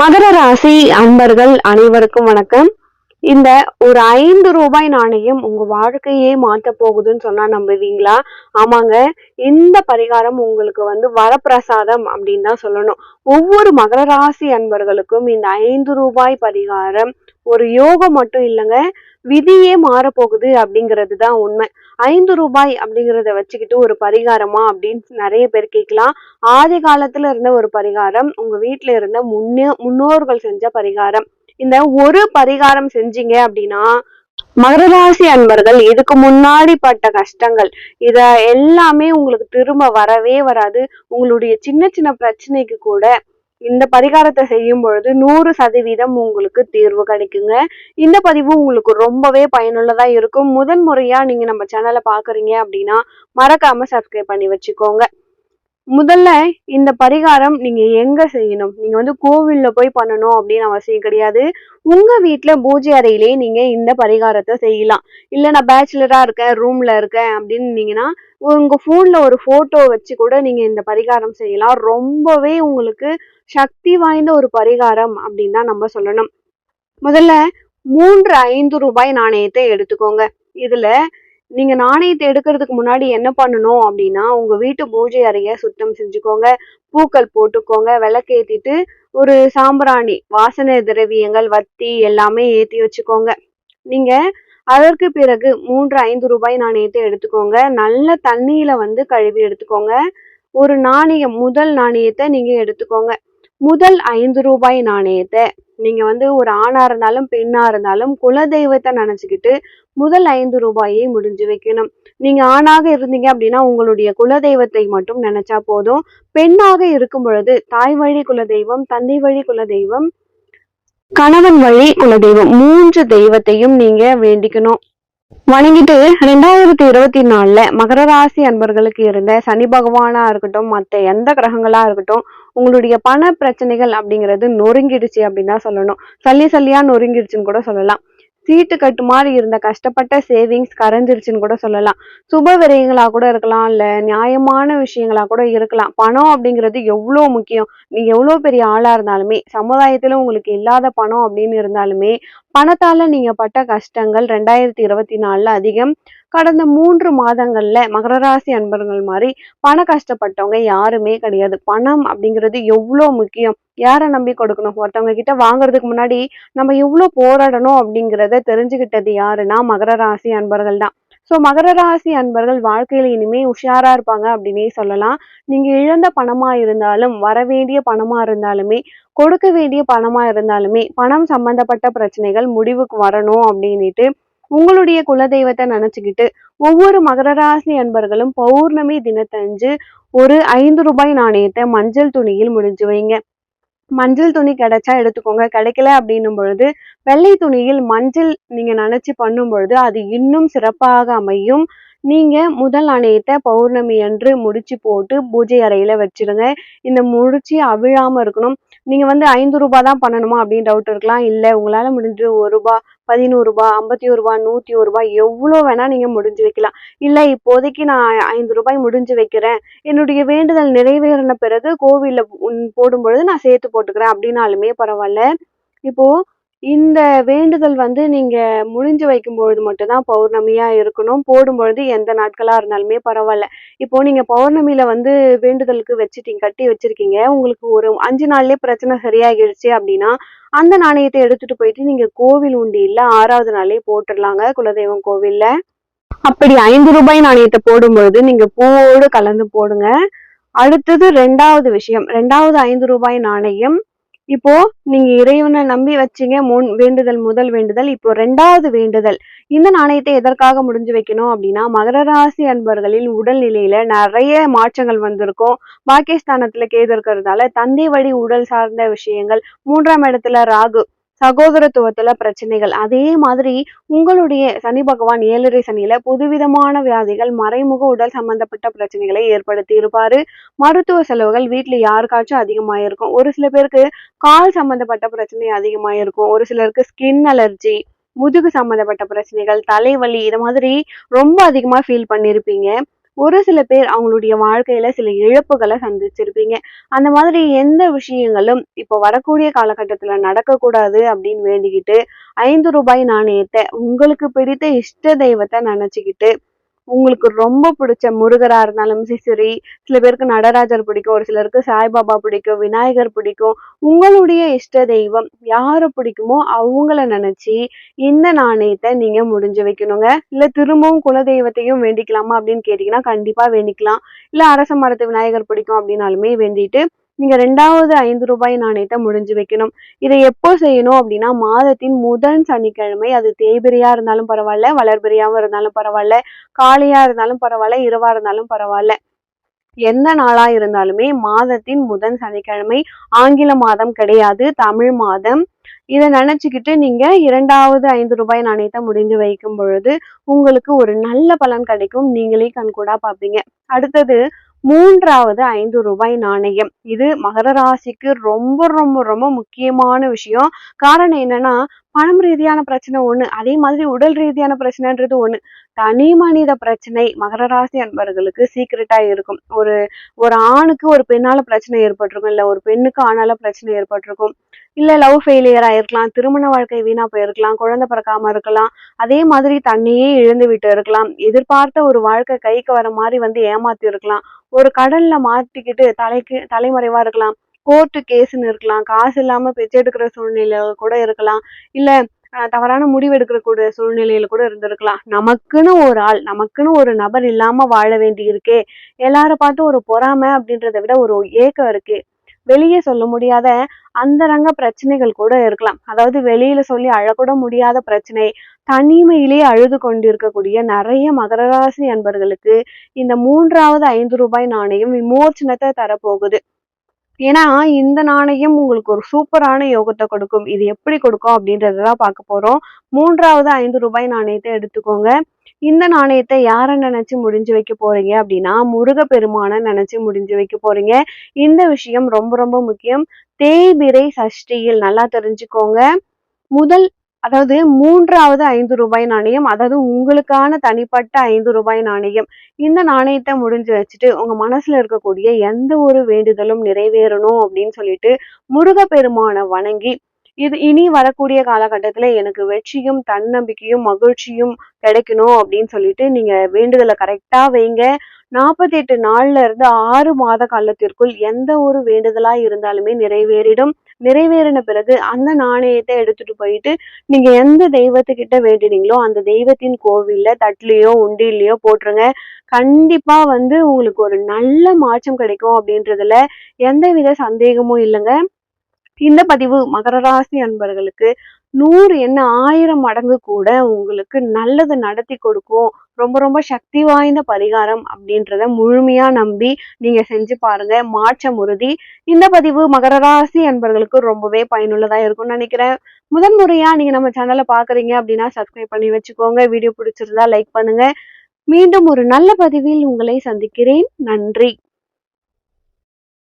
மகர ராசி அன்பர்கள் அனைவருக்கும் வணக்கம். இந்த ஒரு ஐந்து ரூபாய் நாணயம் உங்க வாழ்க்கையே மாத்த போகுதுன்னு சொன்னா நம்புவீங்களா? ஆமாங்க. இந்த பரிகாரம் உங்களுக்கு வந்து வரப்பிரசாதம் அப்படின்னு தான் சொல்லணும். ஒவ்வொரு மகர ராசி அன்பர்களுக்கும் இந்த ஐந்து ரூபாய் பரிகாரம் ஒரு யோகம் மட்டும் இல்லைங்க. விதியே மாறப்போகுது அப்படிங்கிறது தான் உண்மை. ஐந்து ரூபாய் அப்படிங்கிறத வச்சுக்கிட்டு ஒரு பரிகாரமா அப்படின்னு நிறைய பேர் கேட்கலாம். ஆதி காலத்துல இருந்த ஒரு பரிகாரம் உங்க வீட்டுல இருந்த முன்னே முன்னோர்கள் செஞ்ச பரிகாரம். இந்த ஒரு பரிகாரம் செஞ்சீங்க அப்படின்னா மகர ராசி அன்பர்கள் இதுக்கு முன்னாடி பட்ட கஷ்டங்கள் இத எல்லாமே உங்களுக்கு திரும்ப வரவே வராது. உங்களுடைய சின்ன சின்ன பிரச்சனைக்கு கூட இந்த பரிகாரத்தை செய்யும் பொழுது நூறு சதவீதம் உங்களுக்கு தீர்வு கிடைக்குங்க. இந்த பதிவு உங்களுக்கு ரொம்பவே பயனுள்ளதா இருக்கும். முதன் முறையா நீங்க நம்ம சேனலை பாக்குறீங்க அப்படின்னா மறக்காம சப்ஸ்கிரைப் பண்ணி வச்சுக்கோங்க. முதல்ல இந்த பரிகாரம் நீங்க எங்க செய்யணும்? நீங்க வந்து கோவில்ல போய் பண்ணணும் அப்படின்னு அவசியம் கிடையாது. உங்க வீட்டுல பூஜை அறையிலே நீங்க இந்த பரிகாரத்தை செய்யலாம். இல்ல நான் பேச்சுலரா இருக்கேன் ரூம்ல இருக்கேன் அப்படின்னீங்கன்னா உங்க போன்ல ஒரு போட்டோ வச்சு கூட நீங்க இந்த பரிகாரம் செய்யலாம். ரொம்பவே உங்களுக்கு சக்தி வாய்ந்த ஒரு பரிகாரம் அப்படின்னு தான் நம்ம சொல்லணும். முதல்ல மூன்று ஐந்து ரூபாய் நாணயத்தை எடுத்துக்கோங்க. இதுல நீங்க நாணயத்தை எடுக்கிறதுக்கு முன்னாடி என்ன பண்ணணும் அப்படின்னா உங்க வீட்டு பூஜை அறைய சுத்தம் செஞ்சுக்கோங்க. பூக்கள் போட்டுக்கோங்க. விளக்கேத்திட்டு ஒரு சாம்பிராணி வாசனை திரவியங்கள் வத்தி எல்லாமே ஏத்தி வச்சுக்கோங்க. நீங்க அதற்கு பிறகு மூன்று ஐந்து ரூபாய் நாணயத்தை எடுத்துக்கோங்க. நல்ல தண்ணியில வந்து கழுவி எடுத்துக்கோங்க. ஒரு நாணயம் முதல் நாணயத்தை நீங்க எடுத்துக்கோங்க. முதல் ஐந்து ரூபாய் நாணயத்தை நீங்க வந்து ஒரு ஆணா இருந்தாலும் பெண்ணா இருந்தாலும் குலதெய்வத்தை நினைச்சுக்கிட்டு முதல் ஐந்து ரூபாயை முடிஞ்சு வைக்கணும். நீங்க ஆணாக இருந்தீங்க அப்படின்னா உங்களுடைய குலதெய்வத்தை மட்டும் நினைச்சா போதும். பெண்ணாக இருக்கும் பொழுது தாய் வழி குலதெய்வம் தந்தை வழி குலதெய்வம் கணவன் வழி குலதெய்வம் மூன்று தெய்வத்தையும் நீங்க வேண்டிக்கணும். வணங்கிட்டு ரெண்டாயிரத்தி இருபத்தி நாலுல மகர ராசி அன்பர்களுக்கு இருந்த சனி பகவானா இருக்கட்டும் மற்ற எந்த கிரகங்களா இருக்கட்டும் உங்களுடைய பண பிரச்சனைகள் அப்படிங்கிறது நொறுங்கிடுச்சு அப்படின்னு தான் சொல்லணும். சல்லி சல்லியா நொறுங்கிடுச்சுன்னு கூட சொல்லலாம். சீட்டு கட்டு மாதிரி இருந்த கஷ்டப்பட்ட சேவிங்ஸ் கரைஞ்சிருச்சுன்னு கூட சொல்லலாம். சுப விரயங்களாக கூட இருக்கலாம் இல்ல நியாயமான விஷயங்களா கூட இருக்கலாம். பணம் அப்படிங்கிறது எவ்வளோ முக்கியம்? நீங்க எவ்வளோ பெரிய ஆளா இருந்தாலுமே சமுதாயத்துல உங்களுக்கு இல்லாத பணம் அப்படின்னு இருந்தாலுமே பணத்தால நீங்க பட்ட கஷ்டங்கள் ரெண்டாயிரத்தி இருபத்தி நாலுல அதிகம். கடந்த மூன்று மாதங்கள்ல மகர ராசி அன்பர்கள் மாதிரி பண கஷ்டப்பட்டவங்க யாருமே கிடையாது. பணம் அப்படிங்கிறது எவ்வளோ முக்கியம்? யாரை நம்பி கொடுக்கணும்? ஒருத்தவங்க கிட்ட வாங்குறதுக்கு முன்னாடி நம்ம எவ்வளோ போராடணும் அப்படிங்கிறத தெரிஞ்சுக்கிட்டது யாருன்னா மகர ராசி அன்பர்கள் தான். ஸோ மகர ராசி அன்பர்கள் வாழ்க்கையில் இனிமே உஷாரா இருப்பாங்க அப்படின்னே சொல்லலாம். நீங்க இழந்த பணமா இருந்தாலும் வர வேண்டிய பணமா இருந்தாலுமே கொடுக்க வேண்டிய பணமா இருந்தாலுமே பணம் சம்பந்தப்பட்ட பிரச்சனைகள் முடிவுக்கு வரணும் அப்படின்னுட்டு உங்களுடைய குலதெய்வத்தை நினைச்சுக்கிட்டு ஒவ்வொரு மகர ராசி அன்பர்களும் பௌர்ணமி தினத்தஞ்சு ஒரு ஐந்து ரூபாய் நாணயத்தை மஞ்சள் துணியில் முடிஞ்சு வைங்க. மஞ்சள் துணி கிடைச்சா எடுத்துக்கோங்க. கிடைக்கல அப்படின்னும் பொழுது வெள்ளை துணியில் மஞ்சள் நீங்க நினைச்சு பண்ணும் பொழுது அது இன்னும் சிறப்பாக அமையும். நீங்க முதல் நாணயத்தை பௌர்ணமி அன்று முடிச்சு போட்டு பூஜை அறையில வச்சிருங்க. இந்த முடிச்சு அவிழாம இருக்கணும். நீங்க வந்து ஐந்து ரூபாய் தான் பண்ணணுமா அப்படின்னு டவுட் இருக்கலாம். இல்ல உங்களால முடிஞ்சு ஒரு ரூபாய் பதினோரு ரூபாய் ஐம்பத்தி ஒரு ரூபாய் நூத்தி ஒரு ரூபாய் எவ்வளவு வேணா நீங்க முடிஞ்சு வைக்கலாம். இல்ல இப்போதைக்கு நான் ஐந்து ரூபாய் முடிஞ்சு வைக்கிறேன். என்னுடைய வேண்டுதல் நிறைவேறின பிறகு கோவில்ல உம் போடும் பொழுது நான் சேர்த்து போட்டுக்கிறேன். அப்படின்னாலுமே பரவாயில்ல. இப்போ இந்த வேண்டுதல் வந்து நீங்க முடிஞ்சு வைக்கும் பொழுது மட்டும்தான் பௌர்ணமியா இருக்கணும். போடும் பொழுது எந்த நாட்களா இருந்தாலுமே பரவாயில்ல. இப்போ நீங்க பௌர்ணமியில வந்து வேண்டுதலுக்கு வச்சுட்டீங்க கட்டி வச்சிருக்கீங்க. உங்களுக்கு ஒரு அஞ்சு நாள்லயே பிரச்சனை சரியாகிடுச்சு அப்படின்னா அந்த நாணயத்தை எடுத்துட்டு போயிட்டு நீங்க கோவில் உண்டியில ஆறாவது நாளே போட்டுடலாங்க குலதெய்வம் கோவில்ல. அப்படி ஐந்து ரூபாய் நாணயத்தை போடும்பொழுது நீங்க பூவோடு கலந்து போடுங்க. அடுத்தது ரெண்டாவது விஷயம் ரெண்டாவது ஐந்து ரூபாய் நாணயம் இப்போ நீங்க இறைவனை நம்பி வச்சீங்க முன் வேண்டுதல் முதல் வேண்டுதல் இப்போ ரெண்டாவது வேண்டுதல். இந்த நாணயத்தை எதற்காக முடிஞ்சு வைக்கணும் அப்படின்னா மகர ராசி அன்பர்களின் உடல்நிலையில நிறைய மாற்றங்கள் வந்திருக்கும். பாகிஸ்தானத்துல கேது இருக்கிறதால தந்தை வழி உடல் சார்ந்த விஷயங்கள் மூன்றாம் இடத்துல ராகு சகோதரத்துவத்துல பிரச்சனைகள். அதே மாதிரி உங்களுடைய சனி பகவான் ஏழரை சனியில புதுவிதமான வியாதிகள் மறைமுக உடல் சம்பந்தப்பட்ட பிரச்சனைகளை ஏற்படுத்தி இருப்பாரு. மருத்துவ செலவுகள் வீட்டுல யாருக்காச்சும் அதிகமாயிருக்கும். ஒரு சில பேருக்கு கால் சம்பந்தப்பட்ட பிரச்சனை அதிகமாயிருக்கும். ஒரு சிலருக்கு ஸ்கின் அலர்ஜி முதுகு சம்பந்தப்பட்ட பிரச்சனைகள் தலைவலி இது மாதிரி ரொம்ப அதிகமா ஃபீல் பண்ணியிருப்பீங்க ஒரு சில பேர் அவங்களுடைய வாழ்க்கையில சில இழப்புகளை சந்திச்சிருப்பீங்க. அந்த மாதிரி எந்த விஷயங்களும் இப்போ வரக்கூடிய காலகட்டத்துல நடக்கக்கூடாது அப்படின்னு வேண்டிக்கிட்டு ஐந்து ரூபாய் நாணயத்தை உங்களுக்கு பிடித்த இஷ்ட தெய்வத்தை நினைச்சுக்கிட்டு உங்களுக்கு ரொம்ப பிடிச்ச முருகரா இருந்தாலும் சரி சில பேருக்கு நடராஜர் பிடிக்கும் ஒரு சிலருக்கு சாய்பாபா பிடிக்கும் விநாயகர் பிடிக்கும். உங்களுடைய இஷ்ட தெய்வம் யாரை பிடிக்குமோ அவங்கள நினைச்சு இந்த நாணயத்தை நீங்க முடிஞ்சு வைக்கணுங்க. இல்ல திரும்பவும் குலதெய்வத்தையும் வேண்டிக்கலாமா அப்படின்னு கேட்டீங்கன்னா கண்டிப்பா வேண்டிக்கலாம். இல்ல அரச மரத்து விநாயகர் பிடிக்கும் அப்படின்னாலுமே வேண்டிட்டு நீங்க ரெண்டாவது ஐந்து ரூபாய் நாணயத்தை முடிஞ்சு வைக்கணும். இதை எப்போ செய்யணும் அப்படின்னா மாதத்தின் முதல் சனிக்கிழமை அது தேய்பிரியா இருந்தாலும் பரவாயில்ல வளர்பிரியாவும் இருந்தாலும் பரவாயில்ல காலையா இருந்தாலும் பரவாயில்ல இரவா இருந்தாலும் பரவாயில்ல. எந்த நாளா இருந்தாலுமே மாதத்தின் முதல் சனிக்கிழமை ஆங்கில மாதம் கிடையாது தமிழ் மாதம். இதை நினைச்சுக்கிட்டு நீங்க இரண்டாவது ஐந்து ரூபாய் நாணயத்தை முடிந்து வைக்கும் பொழுது உங்களுக்கு ஒரு நல்ல பலன் கிடைக்கும். நீங்களே கண்கூடா பார்ப்பீங்க. அடுத்தது மூன்றாவது ஐந்து ரூபாய் நாணயம். இது மகர ராசிக்கு ரொம்ப ரொம்ப ரொம்ப முக்கியமான விஷயம். காரணம் என்னன்னா பணம் ரீதியான பிரச்சனை ஒண்ணு அதே மாதிரி உடல் ரீதியான பிரச்சனைன்றது ஒண்ணு. தனி மனித பிரச்சனை மகர ராசி அன்பர்களுக்கு சீக்கிரட்டா இருக்கும். ஒரு ஒரு ஆணுக்கு ஒரு பெண்ணால பிரச்சனை ஏற்பட்டிருக்கும் இல்ல ஒரு பெண்ணுக்கு ஆணால பிரச்சனை ஏற்பட்டிருக்கும் இல்ல லவ் ஃபெயிலியர் ஆயிருக்கலாம் திருமண வாழ்க்கை வீணா போயிருக்கலாம் குழந்தை பிறக்காம இருக்கலாம் அதே மாதிரி தன்னையே இழந்து விட்டு இருக்கலாம் எதிர்பார்த்த ஒரு வாழ்க்கை கைக்கு வர மாதிரி வந்து ஏமாத்தி இருக்கலாம் ஒரு கடல்ல மாட்டிக்கிட்டு தலைக்கு தலைமறைவா இருக்கலாம் கோர்ட்டு கேஸ்ன்னு இருக்கலாம். காசு இல்லாம பிச்சை எடுக்கிற சூழ்நிலையில கூட இருக்கலாம். இல்ல தவறான முடிவு எடுக்கிற கூட சூழ்நிலையில கூட இருந்திருக்கலாம். நமக்குன்னு ஒரு ஆள் நமக்குன்னு ஒரு நபர் இல்லாம வாழ வேண்டி இருக்கே. எல்லார பார்த்து ஒரு பொறாமை அப்படின்றத விட ஒரு ஏக்கம் இருக்கு. வெளியே சொல்ல முடியாத அந்தரங்க பிரச்சனைகள் கூட இருக்கலாம். அதாவது வெளியில சொல்லி அழக்கூட முடியாத பிரச்சனை தனிமையிலே அழுது கொண்டிருக்கக்கூடிய நிறைய மகர ராசி அன்பர்களுக்கு இந்த மூன்றாவது ஐந்து ரூபாய் நாணயம் விமோச்சனத்தை தரப்போகுது. ஏன்னா இந்த நாணயம் உங்களுக்கு ஒரு சூப்பரான யோகத்தை கொடுக்கும். இது எப்படி கொடுக்கும் அப்படின்றதான் பார்க்க போறோம். மூன்றாவது ஐந்து ரூபாய் நாணயத்தை எடுத்துக்கோங்க. இந்த நாணயத்தை யாரை நினைச்சு முடிஞ்சு வைக்க போறீங்க அப்படின்னா முருக பெருமானை நினைச்சு முடிஞ்சு வைக்க போறீங்க. இந்த விஷயம் ரொம்ப ரொம்ப முக்கியம். தேய்பிரை சஷ்டியில் நல்லா தெரிஞ்சுக்கோங்க. முதல் அதாவது மூன்றாவது ஐந்து ரூபாய் நாணயம் அதாவது உங்களுக்கான தனிப்பட்ட ஐந்து ரூபாய் நாணயம். இந்த நாணயத்தை முடிஞ்சு வச்சுட்டு உங்க மனசுல இருக்கக்கூடிய எந்த ஒரு வேண்டுதலும் நிறைவேறணும் அப்படின்னு சொல்லிட்டு முருகப்பெருமானை வணங்கி இது இனி வரக்கூடிய காலகட்டத்துல எனக்கு வெற்றியும் தன்னம்பிக்கையும் மகிழ்ச்சியும் கிடைக்கணும் அப்படின்னு சொல்லிட்டு நீங்க வேண்டுதலை கரெக்டா வைங்க. நாற்பத்தி எட்டு நாள்ல இருந்து ஆறு மாத காலத்திற்குள் எந்த ஒரு வேண்டுதலா இருந்தாலுமே நிறைவேறிடும். நிறைவேறின பிறகு அந்த நாணயத்தை எடுத்துட்டு போயிட்டு நீங்க எந்த தெய்வத்துக்கிட்ட வேண்டினீங்களோ அந்த தெய்வத்தின் கோவில்ல தட்டுலயோ உண்டிலையோ போட்டுருங்க. கண்டிப்பா வந்து உங்களுக்கு ஒரு நல்ல மாற்றம் கிடைக்கும் அப்படின்றதுல எந்தவித சந்தேகமும் இல்லைங்க. இந்த பதிவு மகர ராசி அன்பர்களுக்கு நூறு என்ன ஆயிரம் மடங்கு கூட உங்களுக்கு நல்லது நடத்தி கொடுக்கும் ரொம்ப ரொம்ப சக்தி வாய்ந்த பரிகாரம் அப்படின்றத முழுமையா நம்பி நீங்க செஞ்சு பாருங்க. மாற்றம் உறுதி இந்த பதிவு மகர ராசி அன்பர்களுக்கு ரொம்பவே பயனுள்ளதா இருக்கும்னு நினைக்கிறேன். முதன் முறையா நீங்க நம்ம சேனலை பாக்குறீங்க அப்படின்னா சப்ஸ்கிரைப் பண்ணி வச்சுக்கோங்க. வீடியோ பிடிச்சிருந்தா லைக் பண்ணுங்க. மீண்டும் ஒரு நல்ல பதிவில் உங்களை சந்திக்கிறேன். நன்றி.